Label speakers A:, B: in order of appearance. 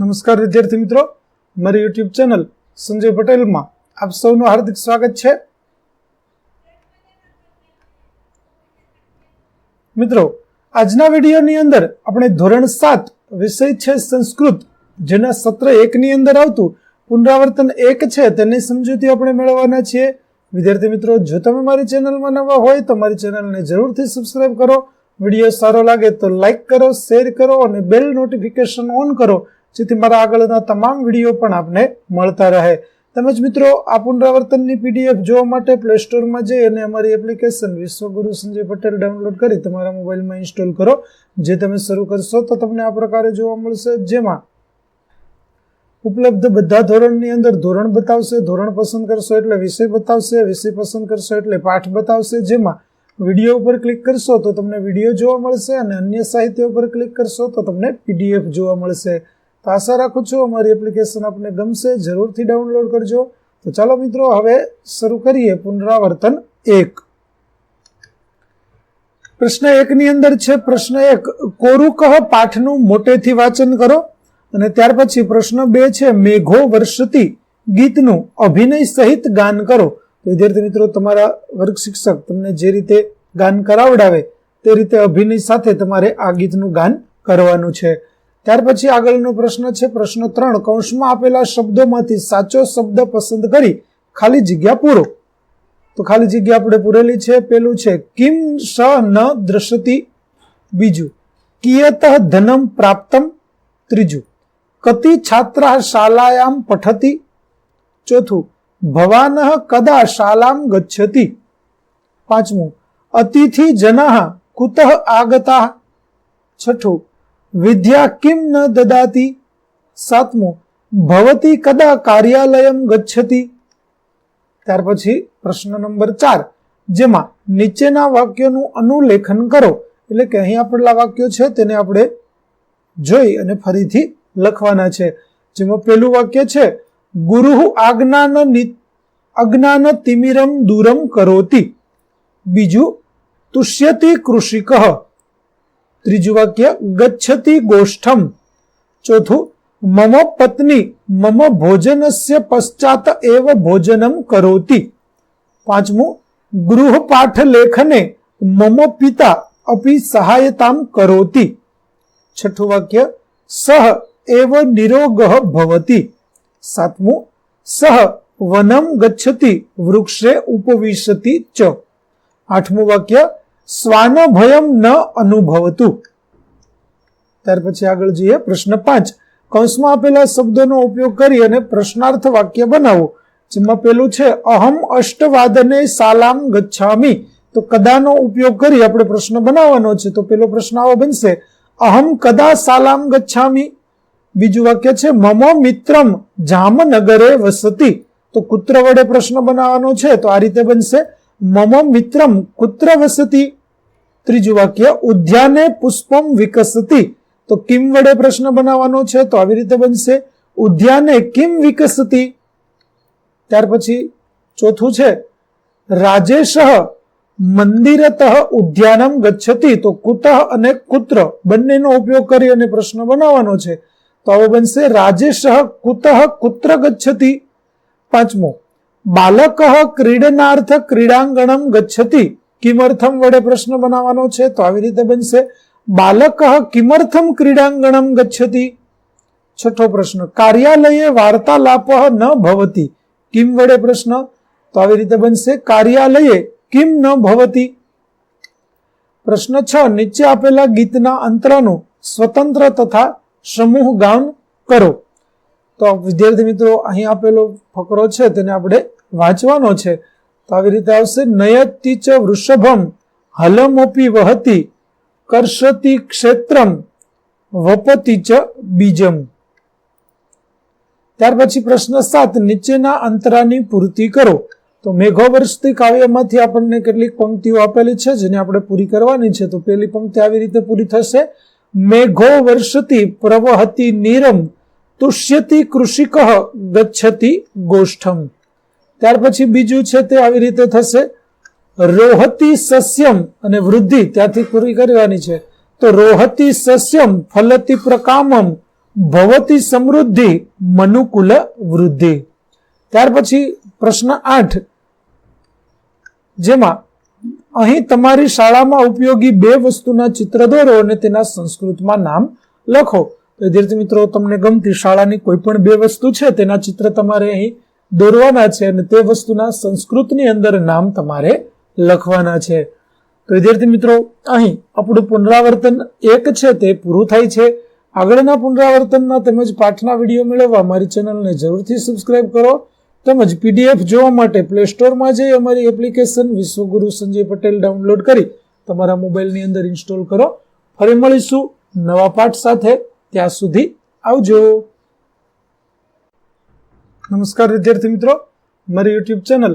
A: નમસ્કાર વિદ્યાર્થી મિત્રો. મારી યુટ્યુબ ચેનલ સંજય પટેલમાં આપ સૌનું હાર્દિક સ્વાગત છે. મિત્રો, આજના વિડીયોની અંદર આપણે ધોરણ સાત વિષય છે સંસ્કૃત, જેના સત્ર એકની અંદર આવતું, પુનરાવર્તન એક છે તેની સમજૂતી આપણે મેળવવાના છીએ. વિદ્યાર્થી મિત્રો, જો તમે મારી ચેનલમાં નવા હોય તો મારી ચેનલને જરૂરથી સબસ્ક્રાઈબ કરો. વીડિયો સારો લાગે તો લાઈક કરો શેર કરો અને બેલ નોટિફિકેશન ઓન કરો. જેથી મારા આગળના તમામ વીડિયો પણ આપને મળતા રહે. તેમજ મિત્રો, આ પુનરાવર્તનની પીડીએફ જોવા માટે પ્લે સ્ટોરમાં જઈ અને અમારી એપ્લિકેશન વિશ્વગુરુ સંજય પટેલ ડાઉનલોડ કરી તમારા મોબાઈલમાં ઇન્સ્ટોલ કરો, જે તમે શરૂ કરશો તો તમને આ પ્રકારે જોવા મળશે. જેમાં ઉપલબ્ધ બધા ધોરણની અંદર ધોરણ બતાવશે, ધોરણ પસંદ કરશો એટલે વિષય બતાવશે, વિષય પસંદ કરશો એટલે પાઠ બતાવશે. જેમાં વીડિયો ઉપર ક્લિક કરશો તો તમને વીડિયો જોવા મળશે અને અન્ય સાહિત્ય ઉપર ક્લિક કરશો તો તમને પીડીએફ જોવા મળશે. તો આશા રાખું છું અમારી એપ્લિકેશન આપને ગમશે, જરૂરથી ડાઉનલોડ કરજો. તો ચાલો મિત્રો, હવે શરૂ કરીએ પુનરાવર્તન એક. પ્રશ્ન એકની અંદર છે, પ્રશ્ન એક, કોરું કહ પાઠનું મોટેથી વાંચન કરો. અને ત્યાર પછી પ્રશ્ન બે છે, મેઘો વર્ષતી ગીતનું અભિનય સહિત ગાન કરો. તો વિદ્યાર્થી મિત્રો, તમારા વર્ગ શિક્ષક તમને જે રીતે ગાન કરાવડાવે, તે રીતે અભિનય સાથે તમારે આ ગીતનું ગાન કરવાનું છે. ત્યાર પછી આગળનો પ્રશ્ન છે, પ્રશ્ન ત્રણ, કૌંસમાં આપેલા શબ્દોમાંથી સાચો શબ્દ પસંદ કરી ખાલી જગ્યા પૂરો. તો ખાલી જગ્યા આપણે પૂરેલી છે. પેલું છે, કિમ સ ન દ્રશ્યતિ બીજું, કિયત ધનમ પ્રાપ્તમ ત્રીજું, કતિ છાત્રા શાલાયામ પઠતી ચોથું, ભવાન કદા શાલામ ગચ્છતિ પાંચમું, અતિથિ જના કુતઃ આગતા છઠ્ઠું વિદ્યા કિમ ન દદાતી? સાતમું, ભવતી કદા કાર્યાલયમ ગચ્છતી? ત્યાર પછી પ્રશ્ન નંબર ચાર, જેમાં નીચેના વાક્યોનું અનુલેખન કરો. એટલે કે અહીં આપેલા વાક્યો છે, તેને આપણે જોઈ અને ફરીથી લખવાના છે. જેમાં પેલું વાક્ય છે, ગુરુ આજ્ઞાન અજ્ઞાન તિમિરમ દૂરમ કરોતી. બીજું, તુષ્યતિ કૃષિક. ત્રીજું વાક્ય, ગચ્છતિ ગોષ્ઠમ. ચોથું, મમ પત્ની, મમ ભોજનસ્ય પશ્ચાત એવ ભોજનમ કરોતી. પાંચમું, ગૃહપાઠ લેખને મમ પિતા અપી સહાયતામ કરોતી. છઠ્ઠું વાક્ય, સહ એવ નિરોગ ભવતી. સાતમું, સહ વનમ ગચ્છતિ વૃક્ષે ઉપવિશતિ ચ. આઠમું વાક્ય સ્વાન ભયમ ન અનુભવતું. ત્યાર પછી આગળ જઈએ પ્રશ્ન પાંચ. કૌંસમાં આપેલા શબ્દોનો ઉપયોગ કરી અને પ્રશ્નાર્થ વાક્ય બનાવો, જેમાં પેલું છે, અહમ અષ્ટવાદને સાલામ ગચ્છામી. તો કદાનો ઉપયોગ કરી આપણે પ્રશ્ન બનાવવાનો છે, તો પેલો પ્રશ્ન આવો બનશે, અહમ કદા સાલામ ગચ્છામી? બીજું વાક્ય છે, મમ મિત્રમ જામનગરે વસતી. તો કુત્ર વડે પ્રશ્ન બનાવવાનો છે, તો આ રીતે બનશે, મમ મિત્રમ કુત્ર વસતી. ત્રીજું વાક્ય, ઉદ્યાને પુષ્પમ વિકસતી. તો કિમ વડે પ્રશ્ન બનાવવાનો છે, તો આવી રીતે બનશે. ઉદ્યાને કિમ વિકસતી? ત્યાર પછી ચોથું છે, રાજેશ મંદિરત ઉદ્યાનમ ગચ્છતી. તો કુતઃ અને કુત્ર, બંનેનો ઉપયોગ કરી અને પ્રશ્ન બનાવવાનો છે. તો હવે બનશે, રાજેશ કુતઃ કુત્ર ગચ્છતી. પાંચમો, બાલક ક્રીડનાર્થ ક્રીડાંગણમ ગચ્છતી. કિમર્થમ વડે પ્રશ્ન બનાવવાનો છે, તો આવી રીતે બનશે. બાલક કિમર્થમ ક્રીડાંગણમ ગચ્છતી. છઠ્ઠો પ્રશ્ન, કાર્યાલયે વાર્તાલાપ ન ભવતી. કિમ વડે પ્રશ્ન, તો આવી રીતે બનશે, કાર્યાલયે કિમ ન ભવતી. પ્રશ્ન છ, નીચે આપેલા ગીતના અંતરાનું સ્વતંત્ર તથા સમૂહ ગાન કરો. તો વિદ્યાર્થી મિત્રો, અહીં આપેલો ફકરો છે, તેને આપણે વાંચવાનો છે. તો આવી રીતે આવશે. નયતિચ વૃષભમ હલમોપી વહતી કર્ષતી ક્ષેત્રમ વપતી ચ બીજમ. ત્યાર પછી પ્રશ્ન સાત, નીચેના અંતરાની પૂર્તિ કરો. તો મેઘો વર્ષથી કાવ્યમાંથી આપણને કેટલીક પંક્તિઓ આપેલી છે, જેને આપણે પૂરી કરવાની છે. તો પેલી પંક્તિ આવી રીતે પૂરી થશે. મેઘો વર્ષતી પ્રવહતી નીરમ તુષ્યતિ કૃષિક ગચ્છતિ ગોષ્ઠમ. ત્યાર પછી બીજું છે તે આવી રીતે થશે. રોહતી સસ્યમ અને વૃદ્ધિ ત્યાંથી પૂરી કરવાની છે. તો રોહતી સસ્યમ ફલતી પ્રકામમ, ભવતી સમૃદ્ધિ, મનુકુલ વૃદ્ધિ. ત્યાર પછી પ્રશ્ન આઠ. જેમાં અહીં તમારી શાળામાં ઉપયોગી બે વસ્તુના ચિત્ર દોરો અને તેના સંસ્કૃતમાં નામ લખો. વિદ્યાર્થી મિત્રો, તમને ગમતી શાળાની કોઈ પણ બે વસ્તુ છે, તેના ચિત્ર તમારે અહીં દોરવાના છે અને તે વસ્તુના સંસ્કૃતની અંદર નામ તમારે લખવાના છે. તો વિદ્યાર્થી મિત્રો, અહીં આપણું પુનરાવર્તન એક છે, તે પૂરું થાય છે. આગળના પુનરાવર્તનના તેમજ પાઠના વીડિયો મેળવવા મારી ચેનલને જરૂરથી સબસ્ક્રાઇબ કરો. તેમજ પીડીએફ જોવા માટે પ્લે સ્ટોરમાં જઈ અમારી એપ્લિકેશન વિશ્વગુરુ સંજય પટેલ ડાઉનલોડ કરી તમારા મોબાઈલની અંદર ઇન્સ્ટોલ કરો. ફરી મળીશું નવા પાઠ સાથે. ત્યાં સુધી આવજો. નમસ્કાર વિદ્યાર્થી મિત્રો મારી યુટ્યુબ ચેનલ